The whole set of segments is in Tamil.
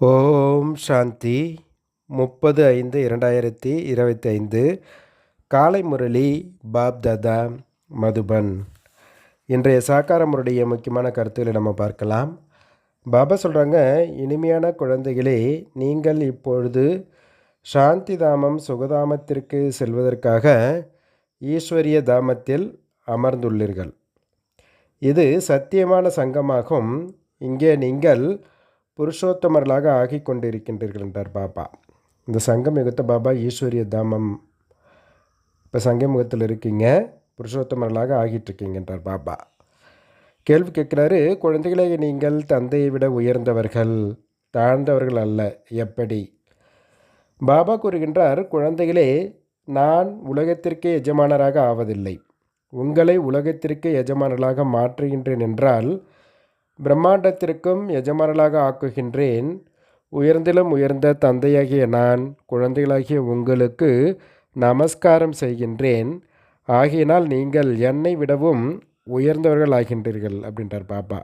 ஓம் சாந்தி. முப்பது ஐந்து இரண்டாயிரத்தி இருபத்தி ஐந்து காலை முரளி பாப் தாதா மதுபன். இன்றைய சாக்காரமுடைய முக்கியமான கருத்துக்களை நம்ம பார்க்கலாம். பாபா சொல்கிறாங்க இனிமையான குழந்தைகளே நீங்கள் இப்பொழுது சாந்தி தாமம் சுகதாமத்திற்கு செல்வதற்காக ஈஸ்வரிய தாமத்தில் அமர்ந்துள்ளீர்கள். இது சத்தியமான சங்கமாகும். இங்கே நீங்கள் புருஷோத்தமர்களாக ஆகி கொண்டிருக்கின்றீர்கள் என்றார் பாபா. இந்த சங்கம் யுகத்த பாபா ஈஸ்வரிய தாமம். இப்போ சங்கமுகத்தில் இருக்கீங்க புருஷோத்தமர்களாக ஆகிட்டு இருக்கீங்க என்றார் பாபா. கேள்வி கேட்குறாரு குழந்தைகளை நீங்கள் தந்தையை விட உயர்ந்தவர்கள் தாழ்ந்தவர்கள் அல்ல எப்படி? பாபா கூறுகின்றார் குழந்தைகளே நான் உலகத்திற்கே எஜமானராக ஆவதில்லை. உங்களை உலகத்திற்கு எஜமானர்களாக மாற்றுகின்றேன் என்றால் பிரம்மாண்டத்திற்கும் எஜமானர்களாக ஆக்குகின்றேன். உயர்ந்திலும் உயர்ந்த தந்தையாகிய நான் குழந்தைகளாகிய உங்களுக்கு நமஸ்காரம் செய்கின்றேன். ஆகையினால் நீங்கள் என்னை விடவும் உயர்ந்தவர்கள் ஆகின்றீர்கள் அப்படின்றார் பாப்பா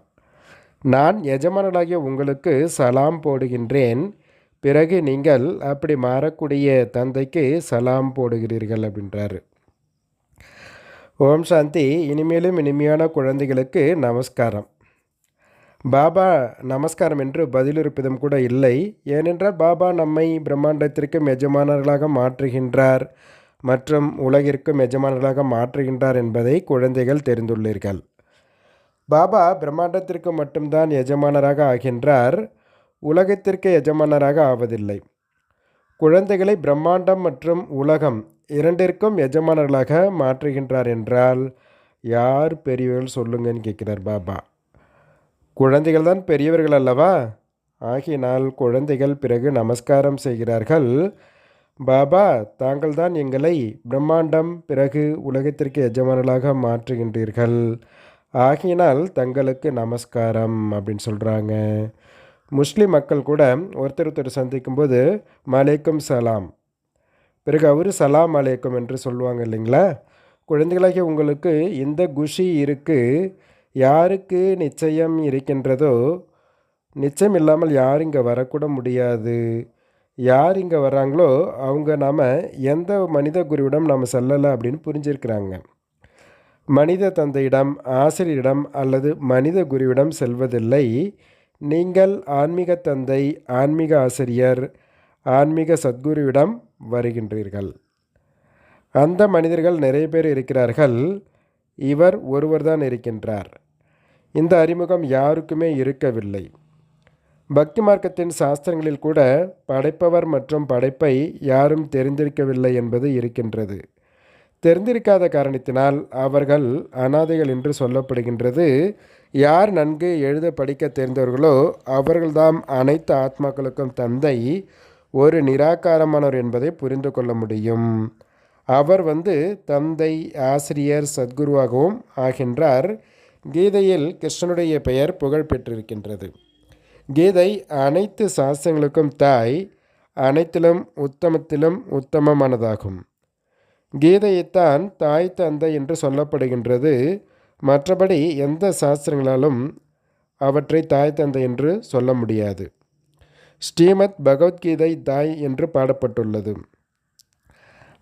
நான் எஜமானர்களாகிய உங்களுக்கு சலாம் போடுகின்றேன். பிறகு நீங்கள் அப்படி மாறக்கூடிய தந்தைக்கு சலாம் போடுகிறீர்கள் அப்படின்றாரு. ஓம் சாந்தி. இனிமேலும் இனிமையான குழந்தைகளுக்கு நமஸ்காரம். பாபா நமஸ்காரம் என்று பதிலிருப்பதும் கூட இல்லை. ஏனென்றால் பாபா நம்மை பிரம்மாண்டத்திற்கும் எஜமானர்களாக மாற்றுகின்றார் மற்றும் உலகிற்கும் எஜமானர்களாக மாற்றுகின்றார் என்பதை குழந்தைகள் தெரிந்துள்ளீர்கள். பாபா பிரம்மாண்டத்திற்கு மட்டும்தான் எஜமானராக ஆகின்றார் உலகத்திற்கு எஜமானராக ஆவதில்லை. குழந்தைகளை பிரம்மாண்டம் மற்றும் உலகம் இரண்டிற்கும் எஜமானர்களாக மாற்றுகின்றார் என்றால் யார் பெரியவர்கள் சொல்லுங்கன்னு கேட்கிறார் பாபா. குழந்தைகள் தான் பெரியவர்கள் அல்லவா? ஆகினால் குழந்தைகள் பிறகு நமஸ்காரம் செய்கிறார்கள். பாபா தாங்கள் தான் எங்களை பிரம்மாண்டம் பிறகு உலகத்திற்கு எஜமானர்களாக மாற்றுகின்றீர்கள். ஆகினால் தங்களுக்கு நமஸ்காரம் அப்படின்னு சொல்கிறாங்க முஸ்லீம் மக்கள் கூட ஒருத்தர் ஒருத்தர் சந்திக்கும்போது மலைக்கும் சலாம். பிறகு அவர் சலாம் அலைக்கும் என்று சொல்லுவாங்க இல்லைங்களா? குழந்தைகளாகிய உங்களுக்கு இந்த குஷி இருக்குது யாருக்கு நிச்சயம் இருக்கின்றதோ நிச்சயம் இல்லாமல் யார் இங்கே வரக்கூட முடியாது. யார் இங்கே வராங்களோ அவங்க நாம் எந்த மனித குருவிடம் நாம் செல்லலை அப்படின்னு புரிஞ்சிருக்கிறாங்க. மனித தந்தையிடம் ஆசிரியரிடம் அல்லது மனித குருவிடம் செல்வதில்லை. நீங்கள் ஆன்மீக தந்தை ஆன்மீக ஆசிரியர் ஆன்மீக சத்குருவிடம் வருகின்றீர்கள். அந்த மனிதர்கள் நிறைய பேர் இருக்கிறார்கள். இவர் ஒருவர்தான் இருக்கின்றார். இந்த அறிமுகம் யாருக்குமே இருக்கவில்லை. பக்தி மார்க்கத்தின் சாஸ்திரங்களில் கூட படைப்பவர் மற்றும் படைப்பை யாரும் தெரிந்திருக்கவில்லை என்பது இருக்கின்றது. தெரிந்திருக்காத காரணத்தினால் அவர்கள் அனாதைகள் என்று சொல்லப்படுகின்றது. யார் நன்கு எழுத படிக்க தெரிந்தவர்களோ அவர்கள்தாம் அனைத்து ஆத்மாக்களுக்கும் தந்தை ஒரு நிராகாரமானவர் என்பதை புரிந்து கொள்ள முடியும். அவர் வந்து தந்தை ஆசிரியர் சத்குருவாகவும் ஆகின்றார். கீதையில் கிருஷ்ணனுடைய பெயர் புகழ் பெற்றிருக்கின்றது. கீதை அனைத்து சாஸ்திரங்களுக்கும் தாய் அனைத்திலும் உத்தமத்திலும் உத்தமமானதாகும். கீதையைத்தான் தாய் தந்தை என்று சொல்லப்படுகின்றது. மற்றபடி எந்த சாஸ்திரங்களாலும் அவற்றை தாய் தந்தை என்று சொல்ல முடியாது. ஸ்ரீமத் பகவத்கீதை தாய் என்று பாடப்பட்டுள்ளது.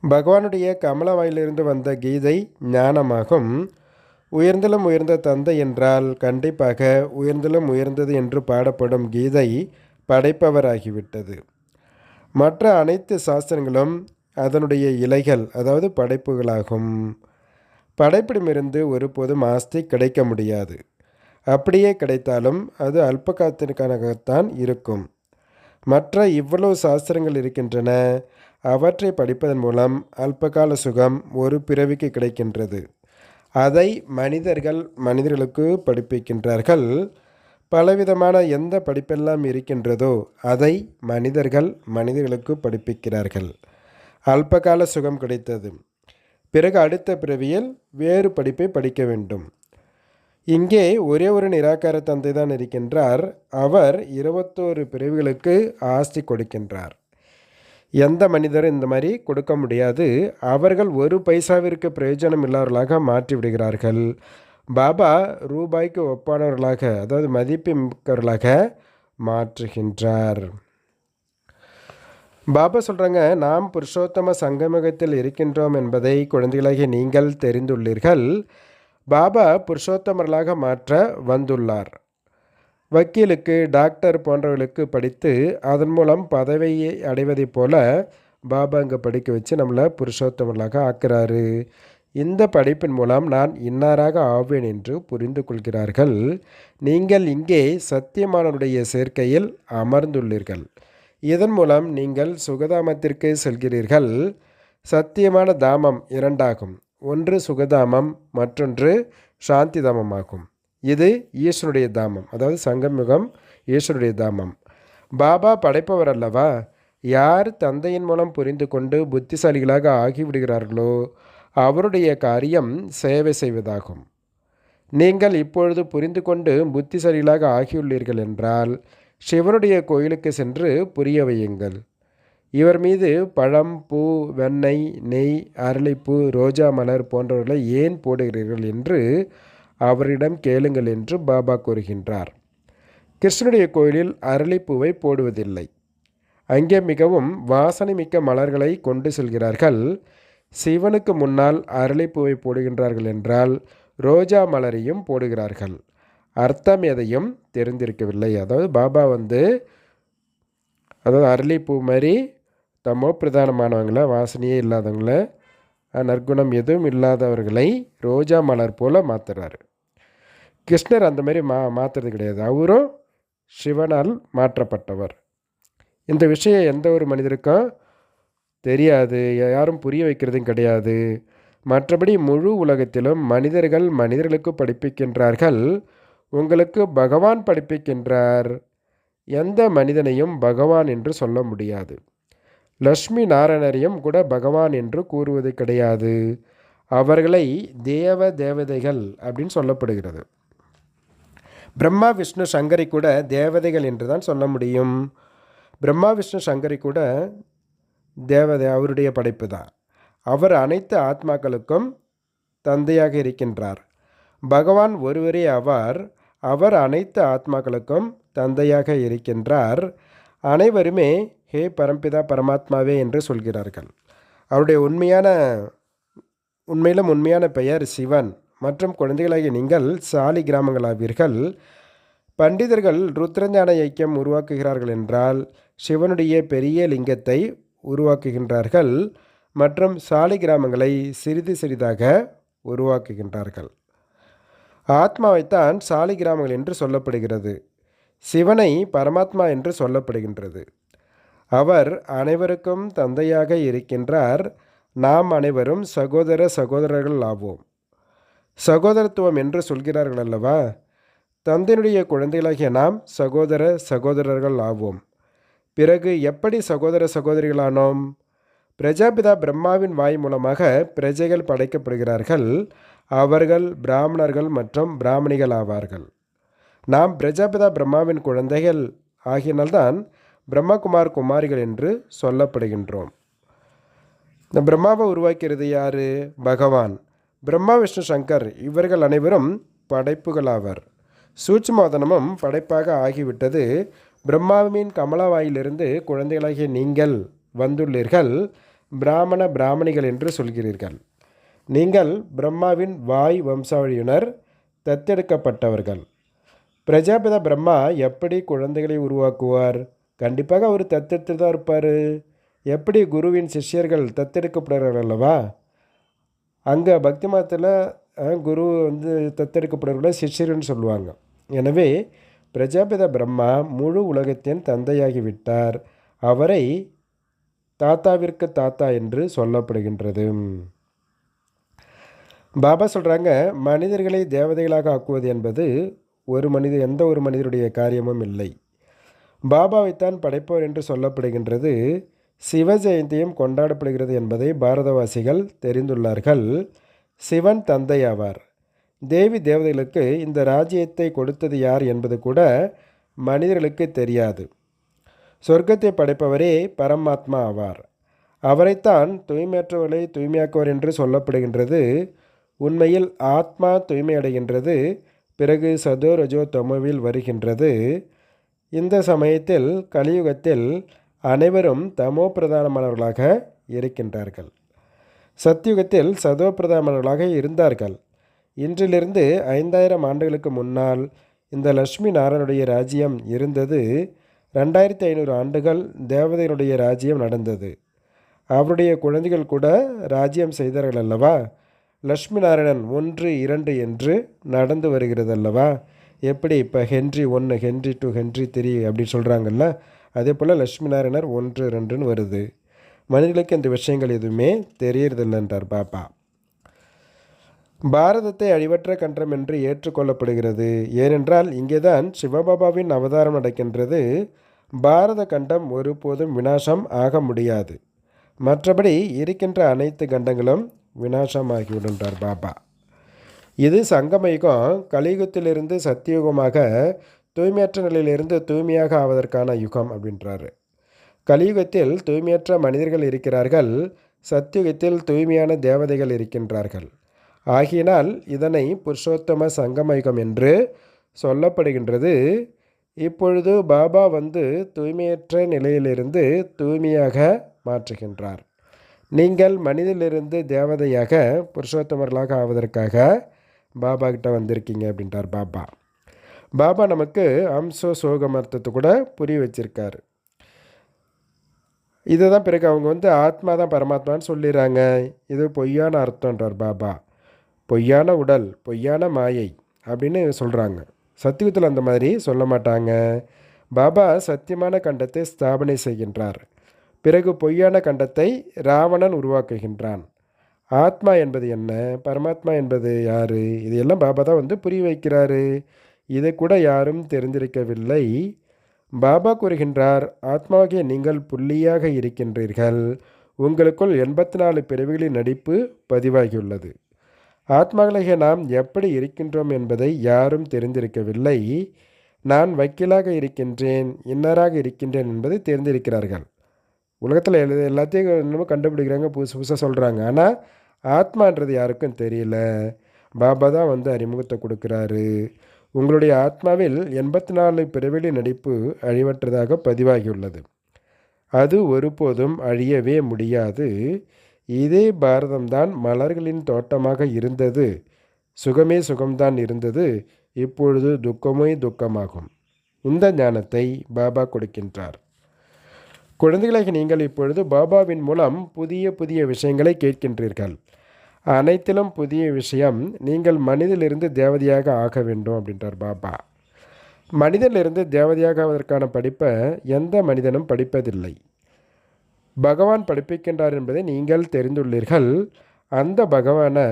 பகவானுடைய கமலவாயிலிருந்து வந்த கீதை ஞானமாகும். உயர்ந்திலும் உயர்ந்த தந்தை என்றால் கண்டிப்பாக உயர்ந்திலும் உயர்ந்தது என்று பாடப்படும் கீதை படைப்பவராகிவிட்டது. மற்ற அனைத்து சாஸ்திரங்களும் அதனுடைய இலைகள் அதாவது படைப்புகளாகும். படைப்பிடமிருந்து ஒருபோதும் ஆஸ்தி கிடைக்க முடியாது. அப்படியே கிடைத்தாலும் அது அல்ப காலத்திற்கானத்தான் இருக்கும். மற்ற இவ்வளவு சாஸ்திரங்கள் இருக்கின்றன. அவற்றை படிப்பதன் மூலம் அல்பகால சுகம் ஒரு பிறவிக்கு கிடைக்கின்றது. அதை மனிதர்கள் மனிதர்களுக்கு படிப்பிக்கின்றார்கள். பலவிதமான எந்த படிப்பெல்லாம் இருக்கின்றதோ அதை மனிதர்கள் மனிதர்களுக்கு படிப்பிக்கிறார்கள். அல்பகால சுகம் கிடைத்தது. பிறகு அடுத்த பிறவியில் வேறு படிப்பை படிக்க வேண்டும். இங்கே ஒரே ஒரு நிராகார தந்தை தான் இருக்கின்றார். அவர் இருபத்தோரு பிரிவுகளுக்கு ஆஸ்தி கொடுக்கின்றார். எந்த மனிதரும் இந்த மாதிரி கொடுக்க முடியாது. அவர்கள் ஒரு பைசாவிற்கு பிரயோஜனம் இல்லாதவர்களாக மாற்றி விடுகிறார்கள். பாபா ரூபாய்க்கு ஒப்பானவர்களாக அதாவது மதிப்பு மிக்கவர்களாக மாற்றுகின்றார். பாபா சொல்கிறாங்க நாம் புருஷோத்தம சங்கமகத்தில் இருக்கின்றோம் என்பதை குழந்தைகளாகிய நீங்கள் தெரிந்துள்ளீர்கள். பாபா புருஷோத்தமர்களாக மாற்ற வந்துள்ளார். வக்கீலுக்கு டாக்டர் போன்றவர்களுக்கு படித்து அதன் மூலம் பதவியை அடைவதைப் போல பாபா அங்கே படிக்க வச்சு நம்மளை புருஷோத்தமர்களாக ஆக்குறாரு. இந்த படிப்பின் மூலம் நான் இன்னாராக ஆவேன் என்று புரிந்து கொள்கிறார்கள். நீங்கள் இங்கே சத்தியமானவருடைய சேர்க்கையில் அமர்ந்துள்ளீர்கள். இதன் மூலம் நீங்கள் சுகதாமத்திற்கு செல்கிறீர்கள். சத்தியமான தாமம் இரண்டாகும். ஒன்று சுகதாமம் மற்றொன்று சாந்தி தாமமாகும். இது ஈஸ்வருடைய தாமம். அதாவது சங்கமுகம் ஈஸ்வருடைய தாமம். பாபா படைப்பவர் அல்லவா? யார் தந்தையின் மூலம் புரிந்து கொண்டு புத்திசாலிகளாக ஆகிவிடுகிறார்களோ அவருடைய காரியம் சேவை செய்வதாகும். நீங்கள் இப்பொழுது புரிந்து கொண்டு புத்திசாலிகளாக ஆகியுள்ளீர்கள் என்றால் சிவனுடைய கோயிலுக்கு சென்று புரிய வையுங்கள். இவர் மீது பழம் பூ வெண்ணெய் நெய் அரளிப்பூ ரோஜா மலர் போன்றவர்களை ஏன் போடுகிறீர்கள் என்று அவரிடம் கேளுங்கள் என்று பாபா கூறுகின்றார். கிருஷ்ணனுடைய கோயிலில் அரளிப்பூவை போடுவதில்லை. அங்கே மிகவும் வாசனை மிக்க மலர்களை கொண்டு செல்கிறார்கள். சிவனுக்கு முன்னால் அரளிப்பூவை போடுகின்றார்கள் என்றால் ரோஜா மலரையும் போடுகிறார்கள். அர்த்தம் எதையும் தெரிந்திருக்கவில்லை. அதாவது பாபா வந்து அதாவது அரளிப்பூ மாதிரி தமோ பிரதானமானவங்கள வாசனையே இல்லாதவங்கள நற்குணம் எதுவும் இல்லாதவர்களை ரோஜா மலர் போல் மாற்றுறாரு கிருஷ்ணர் அந்த மாதிரி மா மாற்றுறது கிடையாது. அவரும் சிவனால் மாற்றப்பட்டவர். இந்த விஷயம் எந்த ஒரு மனிதருக்கும் தெரியாது. யாரும் புரிய வைக்கிறதும் கிடையாது. மற்றபடி முழு உலகத்திலும் மனிதர்கள் மனிதர்களுக்கு படிப்பிக்கின்றார்கள். உங்களுக்கு பகவான் படிப்பிக்கின்றார். எந்த மனிதனையும் பகவான் என்று சொல்ல முடியாது. லக்ஷ்மி நாராயணரையும் கூட பகவான் என்று கூறுவது கிடையாது. அவர்களை தேவ தேவதைகள் அப்படின்னு சொல்லப்படுகிறது. பிரம்மா விஷ்ணு சங்கரை கூட தேவதைகள் என்று தான் சொல்ல முடியும். பிரம்மா விஷ்ணு சங்கரை கூட தேவதை அவருடைய படைப்பு தான். அவர் அனைத்து ஆத்மாக்களுக்கும் தந்தையாக இருக்கின்றார். பகவான் ஒருவரே அவர் அவர் அனைத்து ஆத்மாக்களுக்கும் தந்தையாக இருக்கின்றார். அனைவருமே ஹே பரம்பிதா பரமாத்மாவே என்று சொல்கிறார்கள். அவருடைய உண்மையான உண்மையிலும் உண்மையான பெயர் சிவன். மற்றும் குழந்தைகளாகிய நீங்கள் சாலி கிராமங்களாவீர்கள். பண்டிதர்கள் ருத்ரஞான ஐக்கியம் உருவாக்குகிறார்கள் என்றால் சிவனுடைய பெரிய லிங்கத்தை உருவாக்குகின்றார்கள் மற்றும் சாலி கிராமங்களை சிறிது சிறிதாக உருவாக்குகின்றார்கள். ஆத்மாவைத்தான் சாலி கிராமங்கள் என்று சொல்லப்படுகிறது. சிவனை பரமாத்மா என்று சொல்லப்படுகின்றது. அவர் அனைவருக்கும் தந்தையாக இருக்கின்றார். நாம் அனைவரும் சகோதர சகோதரர்கள் ஆவோம் சகோதரத்துவம் என்று சொல்கிறார்கள் அல்லவா தந்தையினுடைய குழந்தைகளாகிய நாம் சகோதர சகோதரர்கள் ஆவோம். பிறகு எப்படி சகோதர சகோதரிகளானோம்? பிரஜாபிதா பிரம்மாவின் வாய் மூலமாக பிரஜைகள் படைக்கப்படுகிறார்கள். அவர்கள் பிராமணர்கள் மற்றும் பிராமணிகள் ஆவார்கள். நாம் பிரஜாபிதா பிரம்மாவின் குழந்தைகள் ஆகியனால்தான் பிரம்மகுமார் குமாரிகள் என்று சொல்லப்படுகின்றோம். இந்த பிரம்மாவை உருவாக்கிறது யார்? பகவான். பிரம்மா விஷ்ணு சங்கர் இவர்கள் அனைவரும் படைப்புகளாவர். சூட்சுமோதனமும் படைப்பாக ஆகிவிட்டது. பிரம்மாவின் கமலவாயிலிருந்து குழந்தைகளாகிய நீங்கள் வந்துள்ளீர்கள். பிராமண பிராமணிகள் என்று சொல்கிறீர்கள். நீங்கள் பிரம்மாவின் வாய் வம்சாவளியினர் தத்தெடுக்கப்பட்டவர்கள். பிரஜாபித பிரம்மா எப்படி குழந்தைகளை உருவாக்குவார்? கண்டிப்பாக அவர் தத்தெடுத்து தான் இருப்பார். எப்படி குருவின் சிஷ்யர்கள் தத்தெடுக்கப்படுறார்கள் அல்லவா? அங்கே பக்தி மதத்தில் குரு வந்து தத்தெடுக்கப்படுறவங்கள சிஷ்யர்னு சொல்லுவாங்க. எனவே பிரஜாபித பிரம்மா முழு உலகத்தின் தந்தையாகிவிட்டார் அவரை தாத்தாவிற்கு தாத்தா என்று சொல்லப்படுகின்றது. பாபா சொல்கிறாங்க மனிதர்களை தேவதைகளாக ஆக்குவது என்பது ஒரு மனித எந்த ஒரு மனிதருடைய காரியமும் இல்லை. பாபாவைத்தான் படைப்பவர் என்று சொல்லப்படுகின்றது. சிவ ஜெயந்தியும் கொண்டாடப்படுகிறது என்பதை பாரதவாசிகள் தெரிந்துள்ளார்கள். சிவன் தந்தையாவார் தேவி தேவதைகளுக்கு இந்த ராஜ்யத்தை கொடுத்தது யார் என்பது கூட மனிதர்களுக்கு தெரியாது. சொர்க்கத்தை படைப்பவரே பரமாத்மா ஆவார். அவரைத்தான் தூய்மையற்றவர்களை தூய்மையாக்குவர் என்று சொல்லப்படுகின்றது. உண்மையில் ஆத்மா தூய்மையடைகின்றது. பிறகு சதோ ரஜோ தமோவில் வருகின்றது. இந்த சமயத்தில் கலியுகத்தில் அனைவரும் தமோ பிரதானமானவர்களாக இருக்கின்றார்கள். சத்தியுகத்தில் சதோ பிரதானமானவர்களாக இருந்தார்கள். இன்றிலிருந்து ஐந்தாயிரம் ஆண்டுகளுக்கு முன்னால் இந்த லட்சுமி நாராயணுடைய ராஜ்யம் இருந்தது. ரெண்டாயிரத்தி ஐநூறு ஆண்டுகள் தேவதையினுடைய ராஜ்யம் நடந்தது. அவருடைய குழந்தைகள் கூட ராஜ்யம் செய்தார்கள் அல்லவா? லட்சுமி நாராயணன் ஒன்று இரண்டு என்று நடந்து வருகிறது அல்லவா? எப்படி இப்போ ஹென்றி ஒன்று ஹென்றி டூ ஹென்றி த்ரீ அப்படின்னு சொல்கிறாங்கல்ல அதே போல் லக்ஷ்மி நாராயணர் ஒன்று ரெண்டுன்னு வருது. மனிதர்களுக்கு இந்த விஷயங்கள் எதுவுமே தெரியறதில்லைன்றார் பாப்பா. பாரதத்தை அழிவற்ற கன்றம் என்று ஏற்றுக்கொள்ளப்படுகிறது. ஏனென்றால் இங்கேதான் சிவபாபாவின் அவதாரம் நடக்கின்றது. பாரத கண்டம் ஒருபோதும் வினாசம் ஆக முடியாது. மற்றபடி இருக்கின்ற அனைத்து கண்டங்களும் வினாசமாகிவிடுன்றார் பாபா இது சங்கமயுகம் கலியுகத்திலிருந்து சத்தியுகமாக தூய்மையற்ற நிலையிலிருந்து தூய்மையாக ஆவதற்கான யுகம் அப்படின்றாரு. கலியுகத்தில் தூய்மையற்ற மனிதர்கள் இருக்கிறார்கள் சத்தியுகத்தில் தூய்மையான தேவதைகள் இருக்கின்றார்கள். ஆகினால் இதனை புருஷோத்தம சங்கமயுகம் என்று சொல்லப்படுகின்றது. இப்பொழுது பாபா வந்து தூய்மையற்ற நிலையிலிருந்து தூய்மையாக மாற்றுகின்றார். நீங்கள் மனிதிலிருந்து தேவதையாக புருஷோத்தமர்களாக ஆவதற்காக பாபா கிட்ட வந்திருக்கீங்க அப்படின்றார் பாபா. பாபா நமக்கு அம்சோ சோகம் அர்த்தத்தை கூட புரிய வச்சிருக்கார் இதை தான் பிறகு அவங்க வந்து ஆத்மா தான் பரமாத்மான்னு சொல்லிடுறாங்க இது பொய்யான அர்த்தம்ன்றார் பாபா. பொய்யான உடல் பொய்யான மாயை அப்படின்னு சொல்கிறாங்க சத்தியத்தில் அந்த மாதிரி சொல்ல மாட்டாங்க. பாபா சத்தியமான கண்டத்தை ஸ்தாபனை செய்கின்றார். பிறகு பொய்யான கண்டத்தை ராவணன் உருவாக்குகின்றான். ஆத்மா என்பது என்ன? பரமாத்மா என்பது யார்? இதையெல்லாம் பாபா தான் வந்து புரிய வைக்கிறாரு. இது கூட யாரும் தெரிந்திருக்கவில்லை. பாபா கூறுகின்றார் ஆத்மாவாகிய நீங்கள் புள்ளியாக இருக்கின்றீர்கள். உங்களுக்குள் எண்பத்தி நாலு பிறவிகளின் நடிப்பு பதிவாகியுள்ளது. ஆத்மாக்களாகிய நாம் எப்படி இருக்கின்றோம் என்பதை யாரும் தெரிந்திருக்கவில்லை. நான் வக்கீலாக இருக்கின்றேன் இன்னராக இருக்கின்றேன் என்பதை தெரிந்திருக்கிறார்கள். உலகத்தில் எல்லா எல்லாத்தையும் என்னமோ கண்டுபிடிக்கிறாங்க புதுசு புதுசாக சொல்கிறாங்க ஆனால் ஆத்மான்றது யாருக்கும் தெரியல. பாபா தான் வந்து அறிமுகத்தை கொடுக்குறாரு. உங்களுடைய ஆத்மாவில் எண்பத்தி நாலு பிறவிலி நடிப்பு அழிவற்றதாக பதிவாகியுள்ளது. அது ஒருபோதும் அழியவே முடியாது. இதே பாரதம்தான் மலர்களின் தோட்டமாக இருந்தது. சுகமே சுகம்தான் இருந்தது. இப்பொழுது துக்கமே துக்கமாகும். இந்த ஞானத்தை பாபா கொடுக்கின்றார். குழந்தைகளாக நீங்கள் இப்பொழுது பாபாவின் மூலம் புதிய புதிய விஷயங்களை கேட்கின்றீர்கள். அனைத்திலும் புதிய விஷயம் நீங்கள் மனிதிலிருந்து தேவதையாக ஆக வேண்டும் அப்படின்றார் பாபா. மனிதனிலிருந்து தேவதையாக ஆவதற்கான படிப்பை எந்த மனிதனும் படிப்பதில்லை. பகவான் படிப்பிக்கின்றார் என்பதை நீங்கள் தெரிந்துள்ளீர்கள். அந்த பகவானை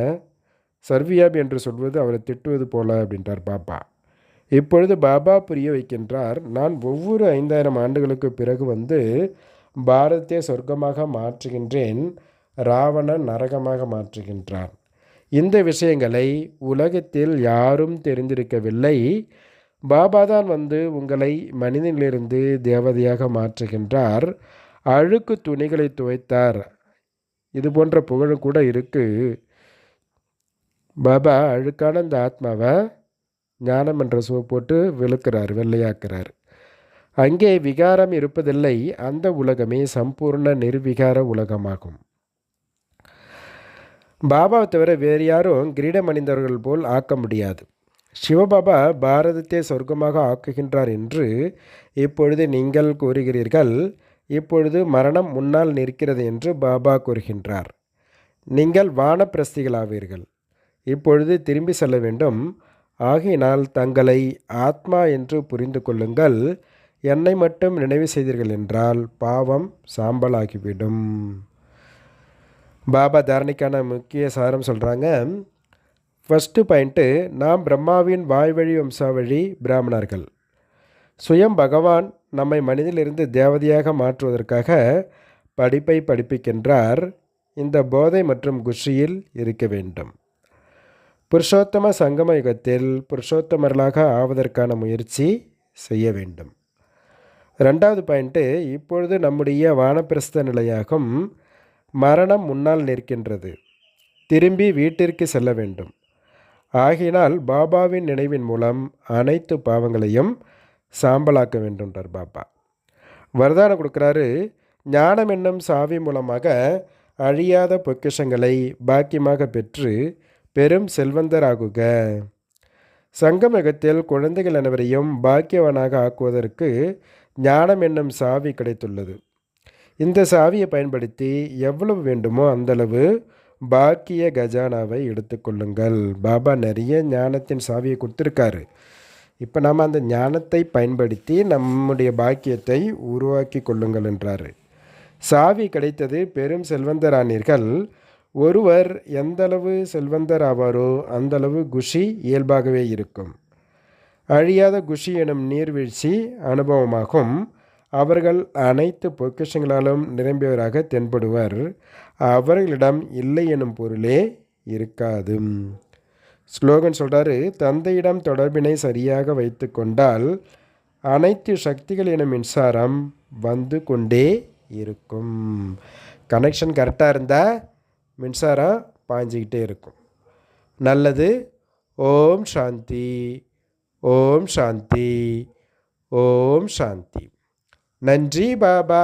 சர்வியாப் என்று சொல்வது அவரை திட்டுவது போல அப்படின்றார் பாபா. இப்பொழுது பாபா புரிய வைக்கின்றார் நான் ஒவ்வொரு ஐந்தாயிரம் ஆண்டுகளுக்கு பிறகு வந்து பாரதத்தை சொர்க்கமாக மாற்றுகின்றேன். ராவணன் நரகமாக மாற்றுகின்றான். இந்த விஷயங்களை உலகத்தில் யாரும் தெரிந்திருக்கவில்லை. பாபா தான் வந்து உங்களை மனிதனிலிருந்து தேவதையாக மாற்றுகின்றார். அழுக்கு துணிகளை துவைத்தார். இது போன்ற புகழும் கூட இருக்குது பாபா அழுக்கான இந்த ஆத்மாவை ஞானம் என்ற சோ போட்டு வெளுக்கிறார் வெள்ளையாக்குறார். அங்கே விகாரம் இருப்பதில்லை. அந்த உலகமே சம்பூர்ண நிர்விகார உலகமாகும். பாபாவை தவிர வேறு யாரும் கிரீடம் அணிந்தவர்கள் போல் ஆக்க முடியாது. சிவபாபா பாரதத்தை சொர்க்கமாக ஆக்குகின்றார் என்று இப்பொழுது நீங்கள் கூறுகிறீர்கள். இப்பொழுது மரணம் முன்னால் நிற்கிறது என்று பாபா கூறுகின்றார். நீங்கள் வானப்பிரஸ்திகளாவீர்கள். இப்பொழுது திரும்பி செல்ல வேண்டும். ஆகையினால் தங்களை ஆத்மா என்று புரிந்து கொள்ளுங்கள். என்னை மட்டும் நினைவு செய்தீர்கள் என்றால் பாவம் சாம்பலாகிவிடும். பாபா தாரணிக்கான முக்கிய சாரம் சொல்கிறாங்க ஃபஸ்ட்டு பாயிண்ட்டு நாம் பிரம்மாவின் வாய்வழி வம்சாவழி பிராமணர்கள். சுயம் பகவான் நம்மை மனிதிலிருந்து தேவதையாக மாற்றுவதற்காக படிப்பை படிப்பிக்கின்றார். இந்த போதை மற்றும் குஷியில் இருக்க வேண்டும். புருஷோத்தம சங்கம யுகத்தில் புருஷோத்தமர்களாக ஆவதற்கான முயற்சி செய்ய வேண்டும். ரெண்டாவது பாயிண்ட்டு இப்பொழுது நம்முடைய வானப்பிரஸ்த நிலையாகும். மரணம் முன்னால் நிற்கின்றது. திரும்பி வீட்டிற்கு செல்ல வேண்டும். ஆகினால் பாபாவின் நினைவின் மூலம் அனைத்து பாவங்களையும் சாம்பலாக்க வேண்டும்ன்றார் பாபா. வரதானம் கொடுக்குறாரு ஞானம் என்னும் சாவி மூலமாக அழியாத பொக்கிஷங்களை பாக்கியமாக பெற்று பெரும் செல்வந்தராகுக. சங்கமகத்தில் குழந்தைகள் அனைவரையும் பாக்கியவனாக ஆக்குவதற்கு ஞானம் என்னும் சாவி கிடைத்துள்ளது. இந்த சாவியை பயன்படுத்தி எவ்வளவு வேண்டுமோ அந்தளவு பாக்கிய கஜானாவை எடுத்துக்கொள்ளுங்கள் பாபா நிறைய ஞானத்தின் சாவியை கொடுத்துருக்காரு. இப்போ நாம் அந்த ஞானத்தை பயன்படுத்தி நம்முடைய பாக்கியத்தை உருவாக்கி கொள்ளுங்கள் என்றார். சாவி கிடைத்தது பெரும் செல்வந்தரானீர்கள். ஒருவர் எந்தளவு செல்வந்தர் ஆவாரோ அந்தளவு குஷி இயல்பாகவே இருக்கும். அழியாத குஷி எனும் நீர்வீழ்ச்சி அனுபவமாகும். அவர்கள் அனைத்து பொக்கிஷங்களாலும் நிரம்பியவராக தென்படுவர். அவர்களிடம் இல்லை எனும் பொருளே இருக்காது. ஸ்லோகன் சொல்கிறாரு தந்தையிடம் தொடர்பினை சரியாக வைத்து கொண்டால் அனைத்து சக்திகள் எனும் மின்சாரம் வந்து கொண்டே இருக்கும். கனெக்ஷன் கரெக்டாக இருந்தால் மின்சாரம் பாஞ்சிக்கிட்டே இருக்கும். நல்லது ஓம் சாந்தி ஓம் சாந்தி ஓம் சாந்தி. நன்றி பாபா.